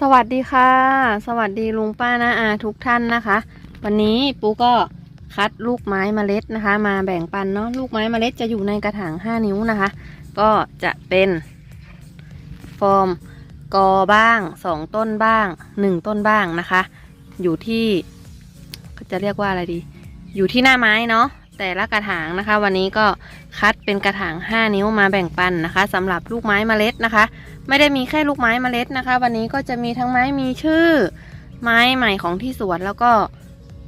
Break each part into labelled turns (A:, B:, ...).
A: สวัสดีค่ะ สวัสดีลุงป้านาอาทุกท่านนะคะ วันนี้ปูก็คัดลูกไม้เมล็ดนะคะ มาแบ่งปันเนาะลูกไม้เมล็ดจะอยู่ในกระถาง 5 นิ้วนะคะ ก็จะเป็นฟอร์มกอบ้าง 2 ต้นบ้าง 1 ต้นบ้างนะคะ อยู่ที่จะเรียกว่าอะไรดี อยู่ที่หน้าไม้เนาะ แต่ละกระถางนะคะ วันนี้ก็คัดเป็นกระถาง 5 นิ้วมาแบ่งปันนะคะสำหรับลูกไม้เมล็ดนะคะ ไม่ได้มีแค่ลูกไม้เมล็ดนะคะ วันนี้ก็จะมีทั้งไม้มีชื่อ ไม้ใหม่ของที่สวนแล้วก็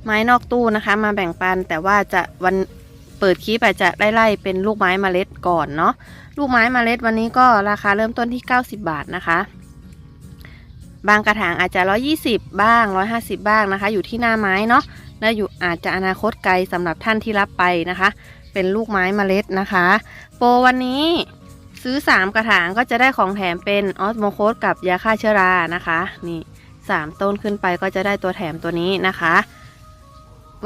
A: ไม้นอกตู้นะคะ มาแบ่งปัน แต่ว่าจะวันเปิดคลิปอาจจะได้ไล่เป็นลูกไม้เมล็ดก่อนเนาะลูกไม้เมล็ดวันนี้ก็ราคาเริ่มต้นที่ 90 บาทนะคะ บางกระถางอาจจะ 120 บ้าง 150 บ้างนะคะ อยู่ที่หน้าไม้เนาะ และอยู่อาจจะอนาคตไกลสำหรับท่านที่รับไปนะคะ เป็นลูกไม้เมล็ดนะคะ โปรวันนี้ซื้อ 3 กระถางก็จะได้ของแถมเป็นออสโมโคสกับยาฆ่าเชื้อรานะคะนี่ 3 ต้นขึ้นไปก็จะได้ตัวแถมตัวนี้นะคะ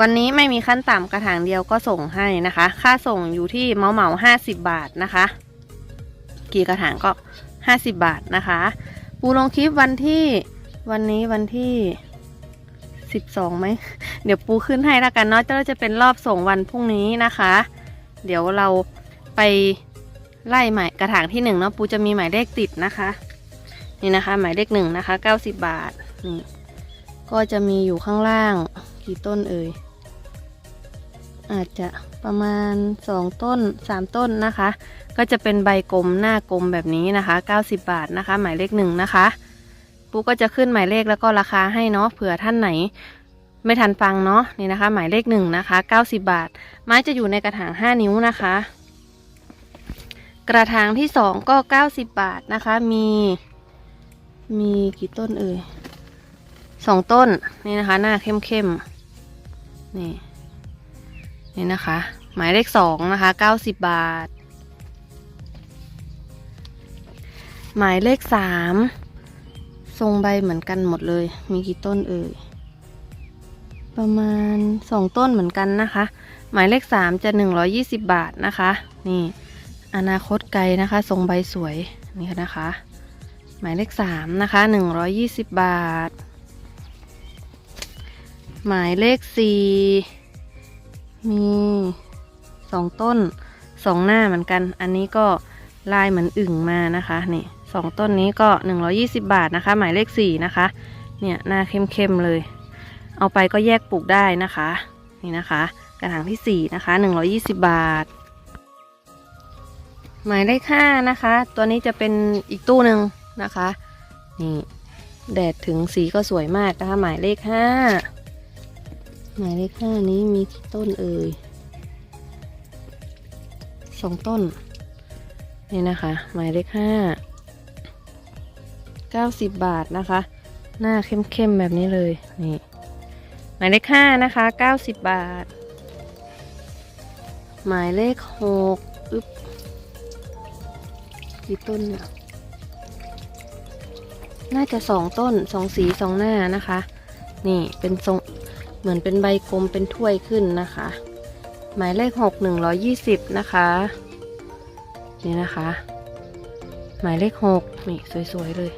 A: วันนี้ไม่มีขั้นต่ำกระถางเดียวก็ส่งให้นะคะ ค่าส่งอยู่ที่เมาเหมาห้าสิบบาทนะคะ กี่กระถางก็ 50 บาทนะคะ ปูลงคลิปวันที่วันนี้วันที่ 12ไหม เดี๋ยวปูขึ้นให้ล้วกันเนาะจะจะเป็นรอบส่งวันพรุ่งนี้นะคะ เดี๋ยวเราไปไล่หมายกระถางที่หนึ่งเนาะปูจะมีหมายเลขติดนะคะ นี่นะคะ หมายเลขหนึ่งนะคะ90บาทนี่ก็จะมีอยู่ข้างล่างกี่ต้นเอ่ยอาจจะประมาณ 2 ต้น 3 ต้นนะคะ ก็จะเป็นใบกลมหน้ากลมแบบนี้นะคะ 90 บาทนะคะ หมายเลขหนึ่งนะคะ ปูก็จะขึ้นหมายเลขแล้วก็ราคาให้เนาะเผื่อท่านไหน ไม่ทันฟังเนาะนี่นะคะ หมายเลขหนึ่งนะคะ90 บาท ไม้จะอยู่ในกระถาง 5 นิ้วนะคะ กระถางที่สองก็ 90 บาทนะคะ มี มีกี่ต้นเอ่ยสองต้นนี่นะคะ หน้าเข้มๆนี่นี่นะคะ หมายเลขสองนะคะ90บาท หมายเลขสาม ทรงใบเหมือนกันหมดเลย มีกี่ต้นเอ่ย ประมาณสองต้นเหมือนกันนะคะ หมายเลขสามจะหนึ่งร้อยี่สิบบาทนะคะ นี่อนาคตไกลนะคะ ทรงใบสวยนี่นะคะ หมายเลขสามนะคะหนึ่งร้อยี่สิบบาท หมายเลขสี่มีสองต้นสองหน้าเหมือนกัน อันนี้ก็ลายเหมือนอึ่งมานะคะนี่ สองต้นนี้ก็หนึ่งร้อยี่สิบบาทนะคะ หมายเลขสี่นะคะ เนี่ยหน้าเข้มๆเลย เอาไปก็แยกปลูกได้นะคะ นี่นะคะ กระถางที่สี่นะคะหนึ่งร้อยี่สิบบาท หมายเลขห้านะคะ ตัวนี้จะเป็นอีกตู้หนึ่งนะคะ นี่แดดถึงสีก็สวยมากนะคะ หมายเลขห้าหมายเลขห้านี้มีกี่ต้นเอ่ยสองต้น นี่นะคะ หมายเลขห้า เก้าสิบบาทนะคะ หน้าเข้มๆแบบนี้เลยนี่หมายเลขห้านะคะเก้าสิบบาท หมายเลขหกอึ๊บกี่ต้นเนี่ยน่าจะสองต้นสองสีสองหน้านะคะ นี่เป็นทรงเหมือนเป็นใบกลมเป็นถ้วยขึ้นนะคะ หมายเลขหกหนึ่งร้อยี่สิบนะคะ นี่นะคะ หมายเลขหกนี่สวยๆเลย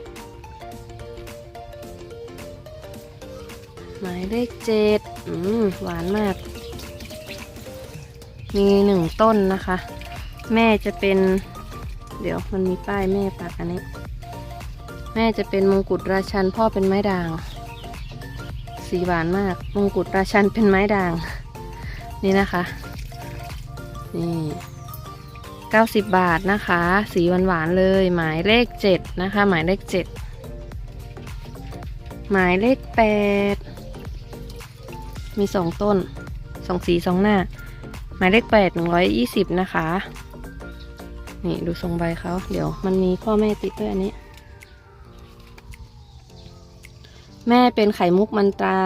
A: ายเลขเจ็ดอืมหวานมาก มีหนึ่งต้นนะคะ แม่จะเป็น เดี๋ยวมันมีป้ายแม่ปักอันนี้ แม่จะเป็นมงกุฎราชันพ่อเป็นไม้ด่าง สีหวานมาก มงกุฎราชันเป็นไม้ด่าง นี่นะคะ นี่เก้าสิบบาทนะคะ สีหวานหวานๆเลย หมายเลขเจ็ดนะคะ หมายเลขเจ็ดหมายเลขแปด มีสองต้นสองสีสองหน้า หมายเลขแปดหนึ่งร้อยยี่สิบนะคะ นี่ดูทรงใบเขาเดี๋ยวมันมีพ่อแม่ติดด้วยอันนี้ แม่เป็นไข่มุกมันตรา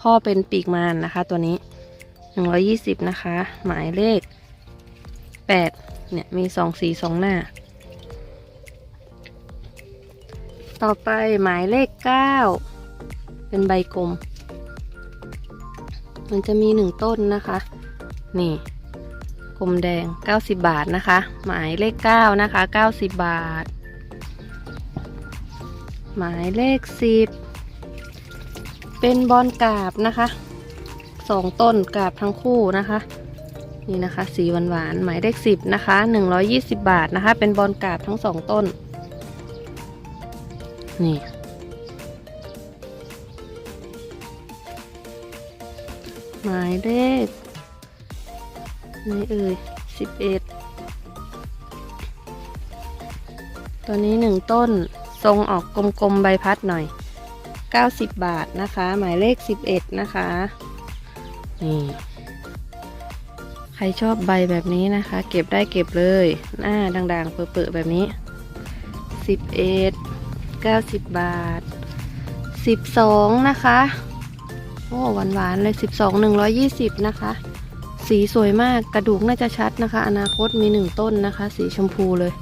A: พ่อเป็นปีกมานนะคะ ตัวนี้หนึ่งร้อยี่สิบนะคะ หมายเลขแปดเนี่ยมีสองสีสองหน้า ต่อไปหมายเลขเก้าเป็นใบกลม มันจะมีหนึ่งต้นนะคะ นี่กลมแดง 90 บาทนะคะ หมายเลข 9 นะคะ 90 บาท หมายเลขสิบเป็นบอลกาบนะคะสองต้นกาบทั้งคู่นะคะ นี่นะคะ สีหวานหวานๆหมายเลขสิบนะคะหนึ่งร้อยี่สิบบาทนะคะ เป็นบอลกาบทั้งสองต้น นี่ หมายเลขนี่เอ่ยสิบเอ็ดตัวนี้หนึ่งต้นทรงออกกลมๆใบพัดหน่อย 90 บาทนะคะ หมายเลข 11 นะคะ นี่ ใครชอบใบแบบนี้นะคะ เก็บได้เก็บเลย หน้าด่างๆ เปื่อๆแบบนี้ 11 90 บาท 12 นะคะ อ้หวานๆเลย 12 120 นะคะ สีสวยมากกระดูกน่าจะชัดนะคะ อนาคตมีหนึ่งต้นนะคะ สีชมพูเลย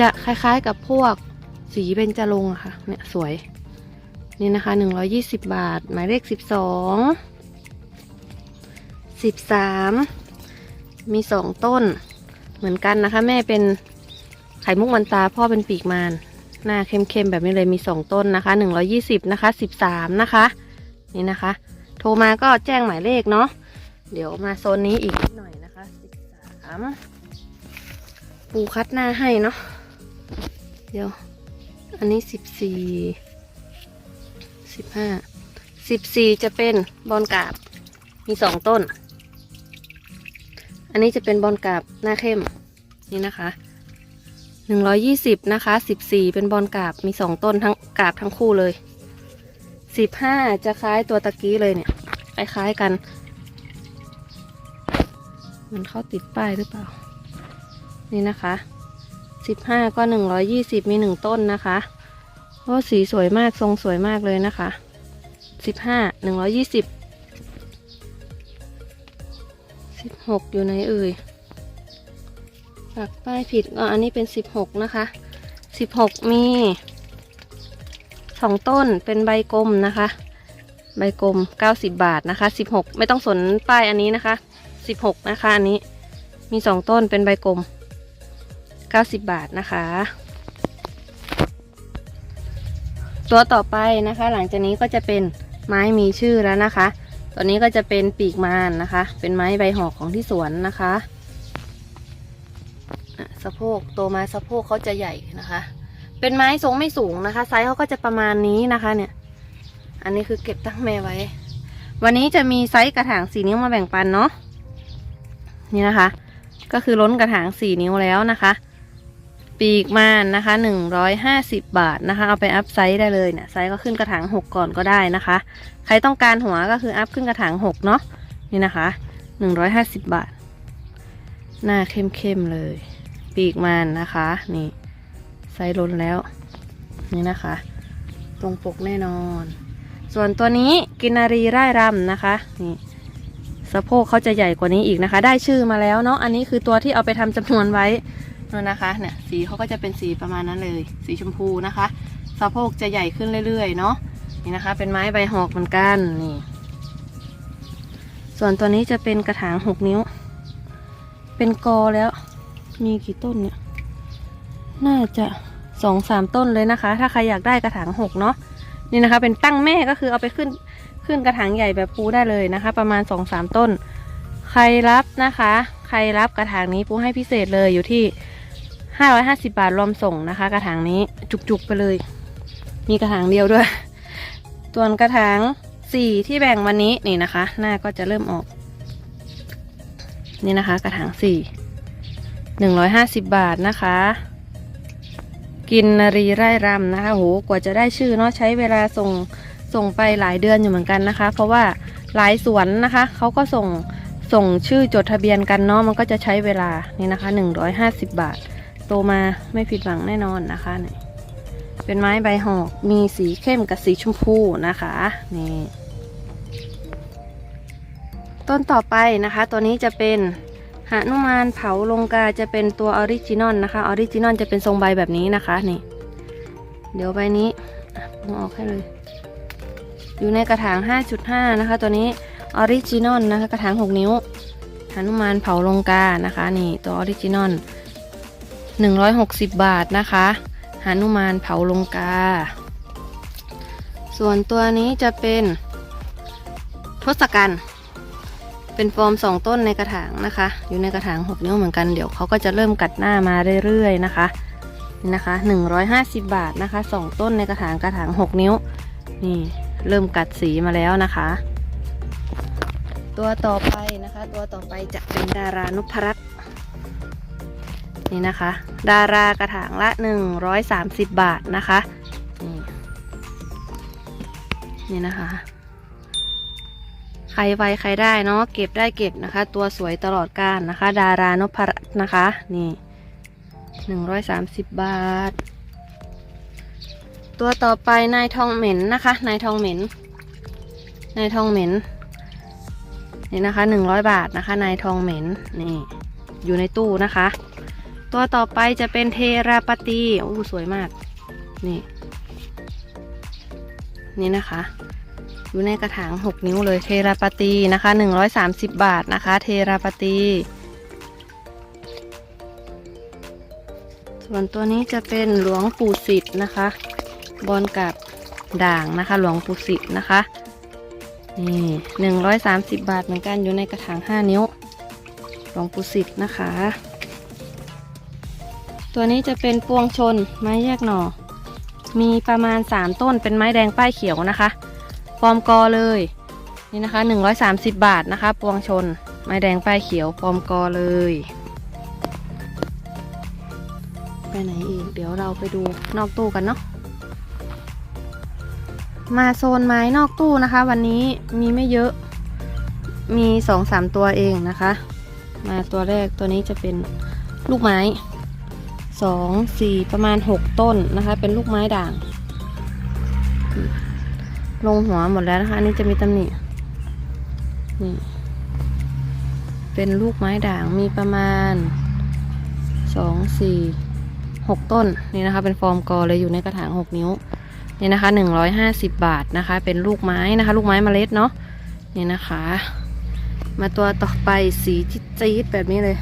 A: จะคล้ายๆกับพวกสีเบญจรงค์อะค่ะ เนี่ยสวย นี่นะคะ 120 บาท หมายเลข 12 13 มี 2 ต้น เหมือนกันนะคะ แม่เป็นไข่มุกมันตาพ่อเป็นปีกมารหน้าเข้มๆแบบนี้เลยมี 2 ต้นนะคะ 120 นะคะ 13 นะคะ นี่นะคะ โทรมาก็แจ้งหมายเลขเนาะเดี๋ยวมาโซนนี้อีกนิดหน่อยนะคะ13ปูคัดหน้าให้เนาะเดี๋ยว อันนี้14สิบห้าสิบสี่จะเป็นบอลกาบ มีสองต้น อันนี้จะเป็นบอลกาบหน้าเข้มนี่นะคะหนึ่งร้อยี่สิบนะคะสิบสี่เป็นบอลกาบมีสองต้นทั้งกาบทั้งคู่เลย สิบห้าจะคล้ายตัวตะกี้เลยเนี่ย คล้ายๆกัน มันเข้าติดป้ายหรือเปล่า นี่นะคะสิบห้าก็หนึ่งร้อยี่สิบมีหนึ่งต้นนะคะโอ้สีสวยมากทรงสวยมากเลยนะคะสิบห้าหนึ่งร้อยี่สิบสิบหกอยู่ในเอ่ยปักป้ายผิดอ๋ออันนี้เป็นสิบหกนะคะสิบหกมี สองต้นเป็นใบกลมนะคะ ใบกลมเก้าสิบบาทนะคะสิบหกไม่ต้องสนป้ายอันนี้นะคะสิบหกนะคะอันนี้มีสองต้นเป็นใบกลมเก้าสิบบาทนะคะ ตัวต่อไปนะคะ หลังจากนี้ก็จะเป็นไม้มีชื่อแล้วนะคะ ตัวนี้ก็จะเป็นปีกมานนะคะ เป็นไม้ใบหอกของที่สวนนะคะสะโพกโตมาสะโพกเขาจะใหญ่นะคะ เป็นไม้ทรงไม่สูงนะคะ ไซส์เขาก็จะประมาณนี้นะคะเนี่ย อันนี้คือเก็บตั้งแม่ไว้ วันนี้จะมีไซส์กระถางสี่นิ้วมาแบ่งปันเนาะนี่นะคะ ก็คือล้นกระถางสี่นิ้วแล้วนะคะ ปีกม่านนะคะหนึ่งร้อยห้าสิบบาทนะคะ เอาไปอัพไซส์ได้เลยเนี่ยไซส์ก็ขึ้นกระถางหกก่อนก็ได้นะคะ ใครต้องการหัวก็คืออัพขึ้นกระถางหกเนาะนี่นะคะหนึ่งร้อยห้าสิบบาท หน้าเข้มๆเลย ปีกม่านนะคะ นี่ ซส์ล้นแล้ว นี่นะคะ ตรงปกแน่นอน ส่วนตัวนี้กินนารีไร่รำนะคะนี่สะโพกเขาจะใหญ่กว่านี้อีกนะคะ ได้ชื่อมาแล้วเนาะอันนี้คือตัวที่เอาไปทำจำนวนไว้นู่นนะคะเนี่ยสีเขาก็จะเป็นสีประมาณนั้นเลย สีชมพูนะคะ สะโพกจะใหญ่ขึ้นเรื่อยๆเนาะนี่นะคะ เป็นไม้ใบหอกเหมือนกันนี่ ส่วนตัวนี้จะเป็นกระถางหกนิ้ว เป็นกอแล้ว มีกี่ต้นเนี่ย น่าจะ สองสามต้นเลยนะคะ ถ้าใครอยากได้กระถางหกเนาะนี่นะคะ เป็นตั้งแม่ก็คือเอาไปขึ้นขึ้นกระถางใหญ่แบบปูได้เลยนะคะ ประมาณสองสามต้น ใครรับนะคะ ใครรับกระถางนี้ปูให้พิเศษเลยอยู่ที่550บาทรวมส่งนะคะ กระถางนี้จุกๆไปเลย มีกระถางเดียวด้วยส่วนกระถางสี่ที่แบ่งวันนี้นี่นะคะ หน้าก็จะเริ่มออก นี่นะคะ กระถางสี่หนึ่งร้อยห้าสิบบาทนะคะ กินนารีไร่รำนะคะโหกว่าจะได้ชื่อเนาะใช้เวลาส่งส่งไปหลายเดือนอยู่เหมือนกันนะคะ เพราะว่าหลายสวนนะคะเขาก็ส่งส่งชื่อจดทะเบียนกันเนาะมันก็จะใช้เวลานี่นะคะหนึ่งร้อยห้าสิบบาท โตมาไม่ผิดหวังแน่นอนนะคะนี่เป็นไม้ใบหอกมีสีเข้มกับสีชมพูนะคะนี่ต้นต่อไปนะคะ ตัวนี้จะเป็น หนุมานเผาลงกาจะเป็นตัวออริจินอลนะคะออริจินอลจะเป็นทรงใบแบบนี้นะคะนี่เดี๋ยวใบนี้อะผมออกให้เลย อยู่ในกระถาง 5.5 นะคะ ตัวนี้ออริจินอลนะคะ กระถาง 6 นิ้วหนุมานเผาลงกานะคะ นี่ตัวออริจินอล160 บาทนะคะหานุมานเผาลงกา ส่วนตัวนี้จะเป็นทศกัณฐ์ เป็นฟอร์มสองต้นในกระถางนะคะ อยู่ในกระถางหกนิ้วเหมือนกันเดี๋ยวเขาก็จะเริ่มกัดหน้ามาเรื่อยๆนะคะนี่นะคะ150บาทนะคะสองต้นในกระถางกระถางหกนิ้ว นี่เริ่มกัดสีมาแล้วนะคะ ตัวต่อไปนะคะ ตัวต่อไปจะเป็นดารานุพรัตน์นี่นะคะ ดารากระถางละ 130 บาทนะคะ นี่นี่นะคะ ใครไวใครได้เนาะเก็บได้เก็บนะคะ ตัวสวยตลอดกาลนะคะ ดารานพรัตน์นะคะ นี่130บาท ตัวต่อไปนายทองเหม็นนะคะนายทองเหม็นนายทองเหม็นนี่นะคะ100บาทนะคะนายทองเหม็นนี่อยู่ในตู้นะคะ ตัวต่อไปจะเป็นเทราปตีโอ้สวยมากนี่นี่นะคะ อยู่ในกระถาง 6 นิ้วเลยเทราปตีนะคะ 130 บาทนะคะ เทราปตี ส่วนตัวนี้จะเป็นหลวงปู่สิทธิ์นะคะ บอลกับด่างนะคะ หลวงปู่สิทธิ์นะคะนี่หนึ่งร้อยสามสิบบาทเหมือนกันอยู่ในกระถางห้านิ้วหลวงปู่สิทธิ์นะคะ ตัวนี้จะเป็นปวงชนไม้แยกหน่อ มีประมาณสามต้นเป็นไม้แดงป้ายเขียวนะคะ ฟอร์มกอเลย นี่นะคะหนึ่งร้อยสามสิบบาทนะคะ ปวงชน ไม้แดงป้ายเขียวฟอร์มกอเลย ไปไหนอีก เดี๋ยวเราไปดูนอกตู้กันเนาะมาโซนไม้นอกตู้นะคะ วันนี้มีไม่เยอะมีสองสามตัวเองนะคะ มาตัวแรกตัวนี้จะเป็นลูกไม้สองสี่ประมาณหกต้นนะคะ เป็นลูกไม้ด่าง ลงหัวหมดแล้วนะคะนนี้จะมีตำหนินี่เป็นลูกไม้ด่างมีประมาณสองสี่หกต้นนี่นะคะ เป็นฟอร์มกอเลยอยู่ในกระถางหกนิ้วนี่นะคะหนึ่งร้อยห้าสิบบาทนะคะ เป็นลูกไม้นะคะ ลูกไม้เมล็ดเนาะนี่นะคะ มาตัวต่อไปสีจี๊ดแบบนี้เลย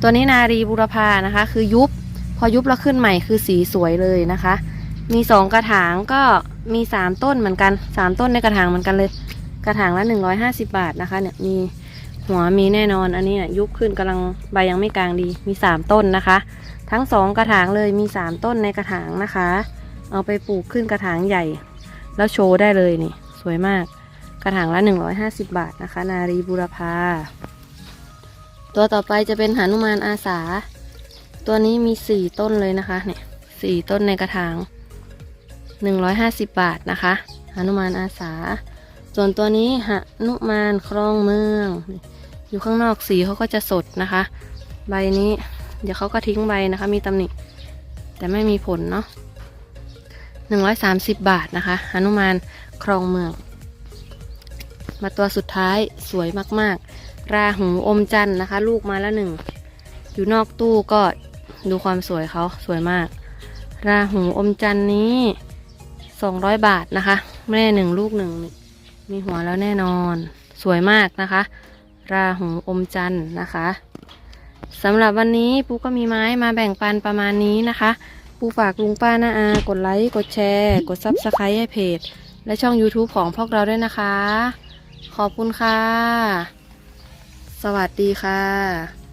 A: ตัวนี้นารีบุรพานะคะ คือยุบพอยุบแล้วขึ้นใหม่คือสีสวยเลยนะคะ มีสองกระถางก็ มีสามต้นเหมือนกันสามต้นในกระถางเหมือนกันเลย กระถางละหนึ่งร้อยห้าสิบาทนะคะ เนี่ยมีหัวมีแน่นอนอันนี้เนี่ยยุบขึ้นกำลังใบยังไม่กลางดีมีสามต้นนะคะ ทั้งสองกระถางเลยมีสามต้นในกระถางนะคะ เอาไปปลูกขึ้นกระถางใหญ่ แล้วโชว์ได้เลยนี่ สวยมาก กระถางละ150บาทนะคะ นารีบุรพาตัวต่อไปจะเป็นหานุมานอาสา ตัวนี้มี4ต้นเลยนะคะ เนี่ยสี่ต้นในกระถาง 150 บาทนะคะหานุมานอาสา ส่วนตัวนี้หนุมานครองเมือง อยู่ข้างนอกสีเขาก็จะสดนะคะ ใบนี้ เดี๋ยวเขาก็ทิ้งใบนะคะ มีตำหนิแต่ไม่มีผลเนาะหนึ่งร้อยสามสิบบาทนะคะหนุมานครองเมือง มาตัวสุดท้ายสวยมากๆ ราหูอมจันนะคะ ลูกมาแล้วหนึ่ง อยู่นอกตู้ก็ดูความสวยเขาสวยมาก ราหูอมจันนี้ สองร้อยบาทนะคะ แม่หนึ่งลูกหนึ่งมีหัวแล้วแน่นอน สวยมากนะคะ ราหูอมจันทร์นะคะสำหรับวันนี้ปูก็มีไม้มาแบ่งปันประมาณนี้นะคะ ปูฝากลุงป้าน้าอา กดไลค์ กดแชร์ กดซับสไครต์ให้เพจ และช่อง YouTube ของพวกเราด้วยนะคะ ขอบคุณค่ะ สวัสดีค่ะ